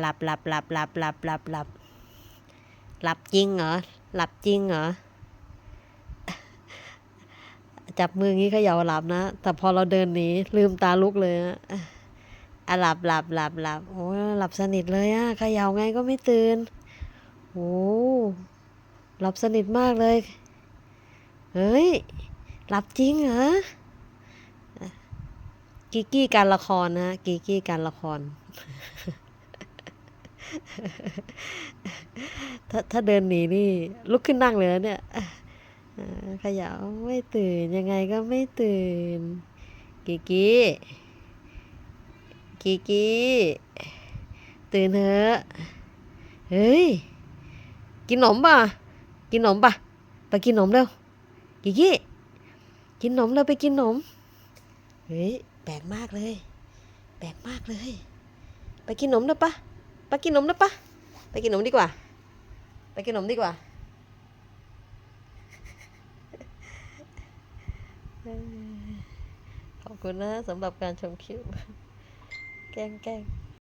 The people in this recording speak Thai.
หลับหลับหลับหลับหลับหลับหลับหลับจริงเหรอหลับจริงเหรอจับมืองี้เขย่าหลับนะ แต่พอเราเดินหนีลืมตาลุกเลยอะอะหลับหลับหลับหลับโอ้หลับสนิทเลยอะเขย่าไงก็ไม่ตื่นโอ้หลับสนิทมากเลย เฮ้ย หลับจริงเหรอกิกกี้การละครนะกิกกี้การละคร ถ้าถ้าเดินหนีนี่ ลุกขึ้นนั่งเลยนะเนี่ยอ่าเขยาไม่ตื่น ยังไงก็ไม่ตื่น กิกกี้กิกกี้ตื่นเถอะเฮ้ย กินขนมป่ะ กินขนมป่ะ ไปกินขนมเร็ว กิกกี้กินขนมเร็วไปกินขนม เฮ้ย แปลกมากเลย แปลกมากเลย ไปกินขนมนะปะ ไปกินนมนะปะไปกินนมดีกว่า ไปกินนมดีกว่าขอบคุณนะสำหรับการชมคลิป แกล้งแกล้ง